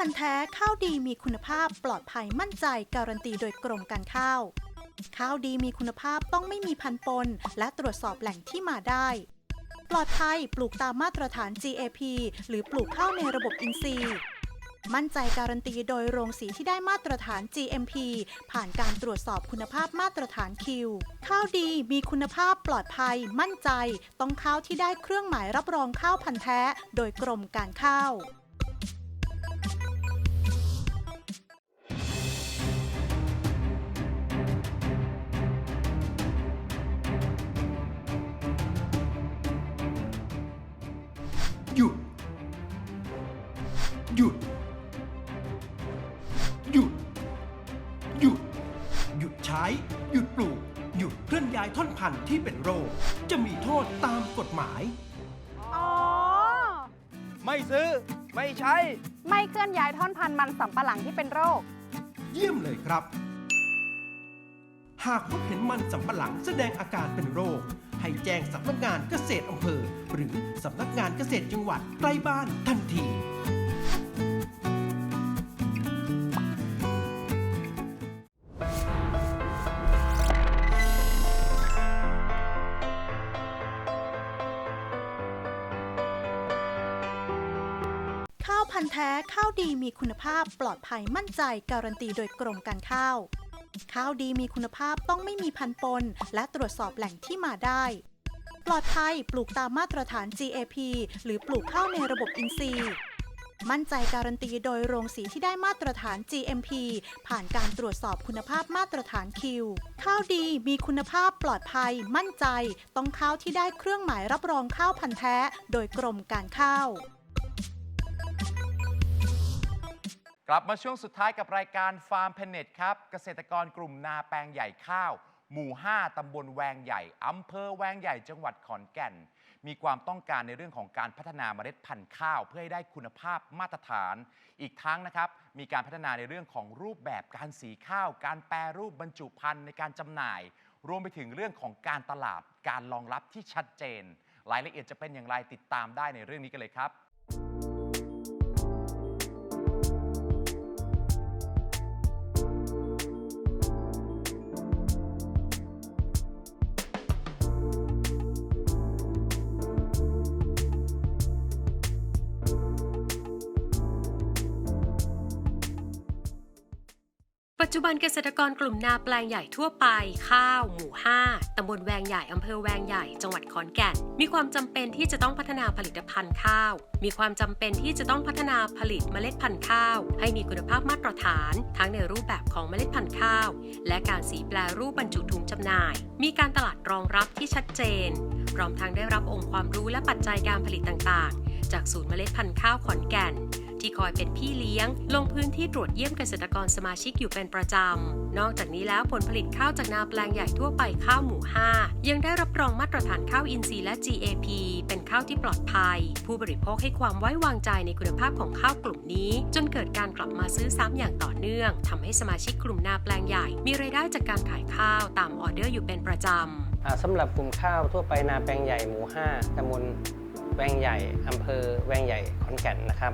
พันธุ์แท้ข้าวดีมีคุณภาพปลอดภัยมั่นใจการันตีโดยกรมการข้าว ข้าวดีมีคุณภาพต้องไม่มีพันปน และตรวจสอบแหล่งที่มาได้ ปลอดภัยปลูกตามมาตรฐาน GAP หรือปลูกข้าวในระบบอินทรีย์ มั่นใจการันตีโดยโรงสีที่ได้มาตรฐาน GMP ผ่านการตรวจสอบคุณภาพมาตรฐาน Q ข้าวดีมีคุณภาพปลอดภัย มั่นใจ ต้องข้าวที่ได้เครื่องหมายรับรองข้าวพันธุ์แท้ โดยกรมการข้าว หยุด หยุด หยุด หยุด หยุดใช้ หยุดปลูก หยุดเคลื่อนย้ายท่อนพันธุ์ที่เป็นโรค จะมีโทษตามกฎหมาย อ๋อ ไม่ซื้อ ไม่ใช้ ไม่เคลื่อนย้ายท่อนพันธุ์มันสำปะหลังที่เป็นโรค เยี่ยมเลยครับ หากพบเห็นมันสำปะหลังแสดงอาการเป็นโรค ให้แจ้งสำนักงานเกษตรอำเภอ หรือสำนักงานเกษตรจังหวัดใกล้บ้านทันทีข้าวพันธุ์แท้ข้าวดีมีคุณภาพปลอดภัยมั่นใจการันตีโดยกรมการข้าว ข้าวดีมีคุณภาพต้องไม่มีพันปน และตรวจสอบแหล่งที่มาได้ ปลอดภัยปลูกตามมาตรฐาน GAP หรือปลูกข้าวในระบบอินทรีย์ มั่นใจการันตีโดยโรงสีที่ได้มาตรฐาน GMP ผ่านการตรวจสอบคุณภาพมาตรฐาน Q ข้าวดีมีคุณภาพปลอดภัย มั่นใจ ต้องข้าวที่ได้เครื่องหมายรับรองข้าวพันธุ์แท้ โดยกรมการข้าว ลับมาช่วงสุดท้ายกับรายการฟาร์มเพนเน็ตครับ เกษตรกรกลุ่มนาแปลงใหญ่ข้าว หมู่ 5 ตำบลแวงใหญ่ อำเภอแวงใหญ่ จังหวัดขอนแก่น มีความต้องการในเรื่องของการพัฒนาเมล็ดพันธุ์ข้าว เพื่อให้ได้คุณภาพมาตรฐาน อีกทั้งนะครับ มีการพัฒนาในเรื่องของรูปแบบการสีข้าว การแปรรูปบรรจุภัณฑ์ในการจำหน่าย รวมไปถึงเรื่องของการตลาด การรองรับที่ชัดเจน รายละเอียดจะเป็นอย่างไรติดตามได้ในเรื่องนี้กันเลยครับ ปัจจุบันเกษตรกรกลุ่มนาแปลงใหญ่ทั่วไป ข้าว หมู่ 5 ตำบลแวงใหญ่อำเภอแวงใหญ่ จังหวัดขอนแก่น มีความจำเป็นที่จะต้องพัฒนาผลิตภัณฑ์ข้าว มีความจำเป็นที่จะต้องพัฒนาผลิตเมล็ดพันธุ์ข้าว ให้มีคุณภาพมาตรฐาน ทั้งในรูปแบบของเมล็ดพันธุ์ข้าว และการสีแปลรูปบรรจุถุงจำหน่าย มีการตลาดรองรับที่ชัดเจนพร้อมทั้งได้รับองค์ความรู้และปัจจัยการผลิตต่างๆ จากศูนย์เมล็ดพันธุ์ข้าวขอนแก่น ที่คอยเป็นพี่เลี้ยง ลงพื้นที่ตรวจเยี่ยมเกษตรกรสมาชิกอยู่เป็นประจำ นอกจากนี้แล้วผลผลิตข้าวจากนาแปลงใหญ่ทั่วไปข้าวหมู่ 5 ยังได้รับรองมาตรฐานข้าวอินทรีย์และ GAP เป็นข้าวที่ปลอดภัย ผู้บริโภคให้ความไว้วางใจในคุณภาพของข้าวกลุ่มนี้ จนเกิดการกลับมาซื้อซ้ำอย่างต่อเนื่องทำให้สมาชิกกลุ่มนาแปลงใหญ่ มีรายได้จากการขายข้าวตามออเดอร์อยู่เป็นประจำสำหรับกลุ่มข้าวทั่วไปนาแปลงใหญ่หมู่ 5ตำบล แวงใหญ่อำเภอแวงใหญ่ขอนแก่นนะครับ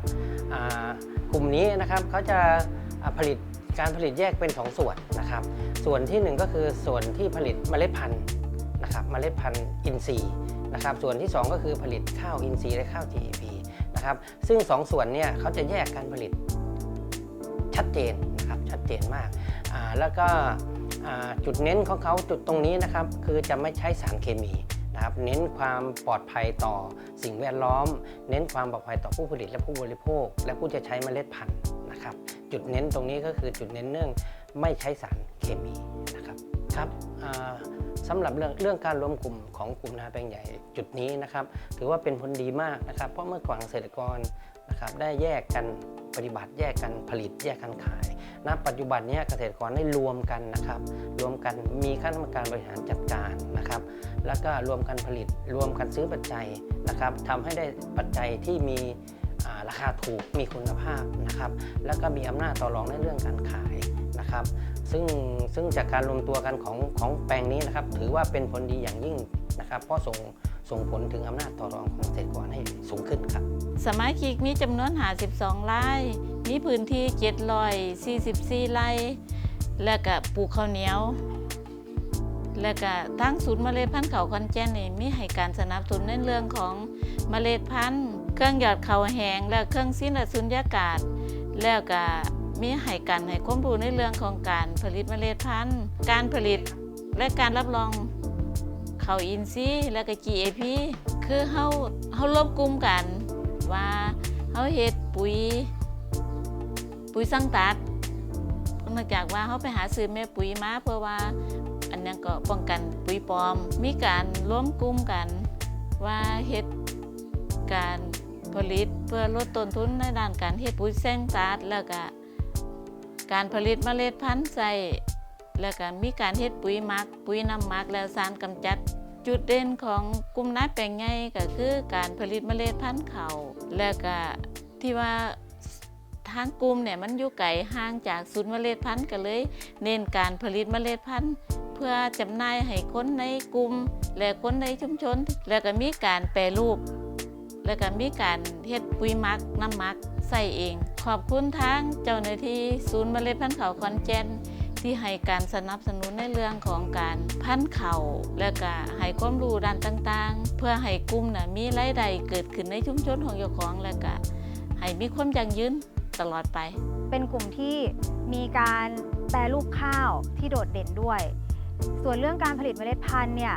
กลุ่มนี้นะครับเขาจะผลิตการผลิตแยกเป็น 2 ส่วนนะครับ ส่วนที่ 1 ก็คือส่วนที่ผลิตเมล็ดพันธุ์นะครับเมล็ดพันธุ์อินทรีย์นะครับ ส่วนที่ 2 ก็คือผลิตข้าวอินทรีย์และข้าว GAP นะครับซึ่ง 2 ส่วนเนี่ยเขาจะแยกการผลิตชัดเจนนะครับชัดเจนมากแล้วก็จุดเน้นของเขาจุดตรงนี้นะครับ คือจะไม่ใช้สารเคมี นะครับเน้นความปลอดภัยต่อสิ่งแวดล้อม เน้นความปลอดภัยต่อผู้ผลิตและผู้บริโภค และผู้จะใช้เมล็ดพันธุ์นะครับ จุดเน้นตรงนี้ก็คือจุดเน้นเรื่องไม่ใช้สารเคมีนะครับครับสำหรับเรื่องเรื่องการรวมกลุ่มของกลุ่มนาแปลงใหญ่จุดนี้นะครับ ถือว่าเป็นผลดีมากนะครับ เพราะเมื่อก่อนเกษตรกรนะครับได้แยกกันปฏิบัติแยกกันผลิตแยกกันขาย ณปัจจุบันนี้เกษตรกรได้รวมกันนะครับ รวมกันมีคณะกรรมการบริหารจัดการนะครับ แล้วก็รวมกันผลิต รวมกันซื้อปัจจัยนะครับทำให้ได้ปัจจัยที่มีราคาถูกมีคุณภาพนะครับ แล้วก็มีอำนาจต่อรองในเรื่องการขายนะครับ ซึ่งซึ่งจากการรวมตัวกันของของแปลงนี้นะครับ ถือว่าเป็นผลดีอย่างยิ่งนะครับ เพราะส่งส่งผลถึงอำนาจต่อรองของเกษตรกรให้สูงขึ้นครับ สมาชิกมีจำนวนหา 12ราย มีพื้นที่744ไร่แล้วก็ปลูกข้าวเหนียว แล้วก็ทั้งศูนย์เมล็ดพันธุ์เขาวคอนแจนนี่มีให้การสนับสนุนในเรื่องของเมล็ดพันธุ์ เครื่องหยอดข้าวแห้งและเครื่องสิ้นสุญญากาศ แล้วก็มีให้การให้ความรู้ในเรื่องของการผลิตเมล็ดพันธุ์ การผลิตและการรับรองข้าวอินทรีและก็ GAP คือเฮาเฮารวบกลุ่มกันว่าเฮาเฮ็ดปุ๋ย ปุ๋ยสังตัดเนื่องจากว่าเขาไปหาซื้อแม่ปุ๋ยมาเพื่อว่าอันนั้นก็ป้องกันปุ๋ยปลอม มีการร่วมกลุ่มกันว่าเฮ็ดการผลิตเพื่อลดต้นทุนในด้านการเฮ็ดปุ๋ยแซงตัดแล้วก็การผลิตเมล็ดพันธุ์ใส่แล้วก็มีการเฮ็ดปุ๋ยมัก ปุ๋ยน้ำมักแล้วสารกำจัด จุดเด่นของกลุ่มนาแปลงใหญ่ก็คือการผลิตเมล็ดพันธุ์เขาแล้วก็ที่ว่า ทางกลุ่มเนี่ยมันอยู่ไกลห่างจากศูนย์เมล็ดพันธุ์ก็เลย เน้นการผลิตเมล็ดพันธุ์เพื่อจำหน่ายให้คนในกลุ่ม และคนในชุมชน แล้วก็มีการแปรรูป แล้วก็มีการเฮ็ดปุ๋ยมักน้ำมักใส่เอง ขอบคุณทางเจ้าหน้าที่ศูนย์เมล็ดพันธุ์เขาวขอนแก่นที่ให้การสนับสนุนในเรื่องของการพันธุ์เขาและก็ให้ความรู้ด้านต่างๆ เพื่อให้กลุ่มน่ะมีรายได้เกิดขึ้นในชุมชนของเจ้าของและก็ให้มีความยั่งยืน ตลอดไป เป็นกลุ่มที่มีการแปรรูปข้าวที่โดดเด่นด้วย ส่วนเรื่องการผลิตเมล็ดพันธุ์เนี่ย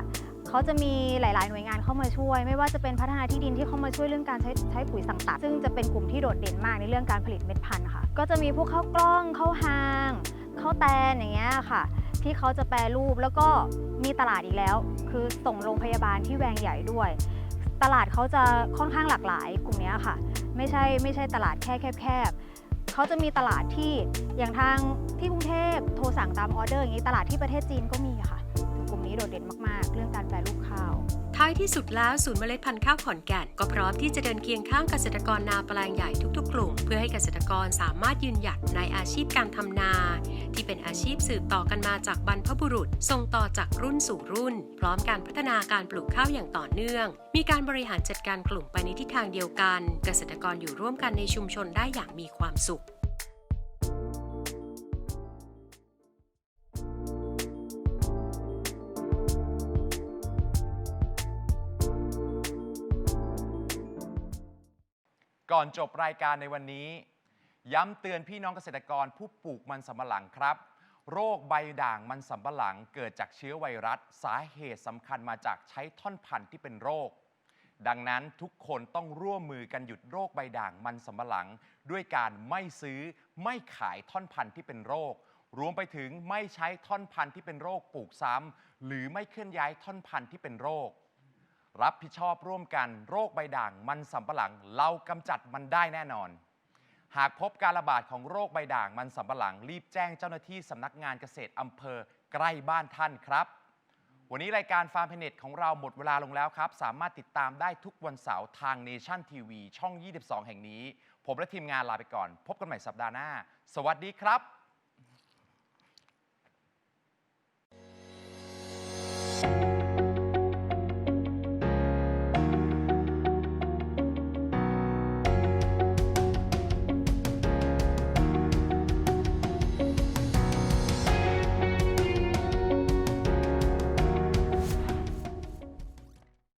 เขาจะมีหลาย ๆ หน่วยงานเข้ามาช่วย ไม่ว่าจะเป็นพัฒนาที่ดินที่เข้ามาช่วยเรื่องการใช้ใช้ปุ๋ยสังตัด ซึ่งจะเป็นกลุ่มที่โดดเด่นมากในเรื่องการผลิตเม็ดพันธุ์ค่ะ ก็จะมีพวกข้าวกล้องข้าวหางข้าวแตนอย่างเงี้ยค่ะ ที่เขาจะแปรรูปแล้วก็มีตลาดอีกแล้ว คือส่งโรงพยาบาลที่แวงใหญ่ด้วย ตลาดเขาจะค่อนข้างหลากหลายกลุ่มนี้ค่ะ ไม่ใช่ไม่ใช่ตลาดแค่แคบๆ เขาจะมีตลาดที่อย่างทางที่กรุงเทพโทรสั่งตามออเดอร์อย่างนี้ตลาดที่ประเทศจีนก็มีค่ะ กลุ่มนี้โดดเด่นมากๆ เรื่องการแปรรูปข้าว ท้ายที่สุดแล้วศูนย์เมล็ดพันธุ์ข้าวขอนแก่น ก็พร้อมที่จะเดินเคียงข้างเกษตรกรนาแปลงใหญ่ทุกๆ กลุ่ม เพื่อให้เกษตรกรสามารถยืนหยัดในอาชีพการทำนา ที่เป็นอาชีพสืบต่อกันมาจากบรรพบุรุษส่งต่อจากรุ่นสู่รุ่น พร้อมการพัฒนาการปลูกข้าวอย่างต่อเนื่อง มีการบริหารจัดการกลุ่มไปในทิศทางเดียวกัน เกษตรกรอยู่ร่วมกันในชุมชนได้อย่างมีความสุข ก่อนจบรายการในวันนี้ ย้ำเตือนพี่น้องเกษตรกรผู้ปลูกมันสำปะหลังครับ โรคใบด่างมันสำปะหลังเกิดจากเชื้อไวรัส สาเหตุสำคัญมาจากใช้ท่อนพันธุ์ที่เป็นโรค ดังนั้นทุกคนต้องร่วมมือกันหยุดโรคใบด่างมันสำปะหลัง ด้วยการไม่ซื้อไม่ขายท่อนพันธุ์ที่เป็นโรค รวมไปถึงไม่ใช้ท่อนพันธุ์ที่เป็นโรคปลูกซ้ำหรือไม่เคลื่อนย้ายท่อนพันธุ์ที่เป็นโรค รับผิดชอบร่วมกันโรคใบด่างมันสำปะหลัง เรากำจัดมันได้แน่นอน หากพบการระบาดของโรคใบด่างมันสำปะหลัง รีบแจ้งเจ้าหน้าที่สำนักงานเกษตรอำเภอใกล้บ้านท่านครับ วันนี้รายการฟาร์มเพเน็ตของเราหมดเวลาลงแล้วครับ สามารถติดตามได้ทุกวันเสาร์ทางเนชั่นทีวีช่อง 22 แห่งนี้ ผมและทีมงานลาไปก่อน พบกันใหม่สัปดาห์หน้า สวัสดีครับ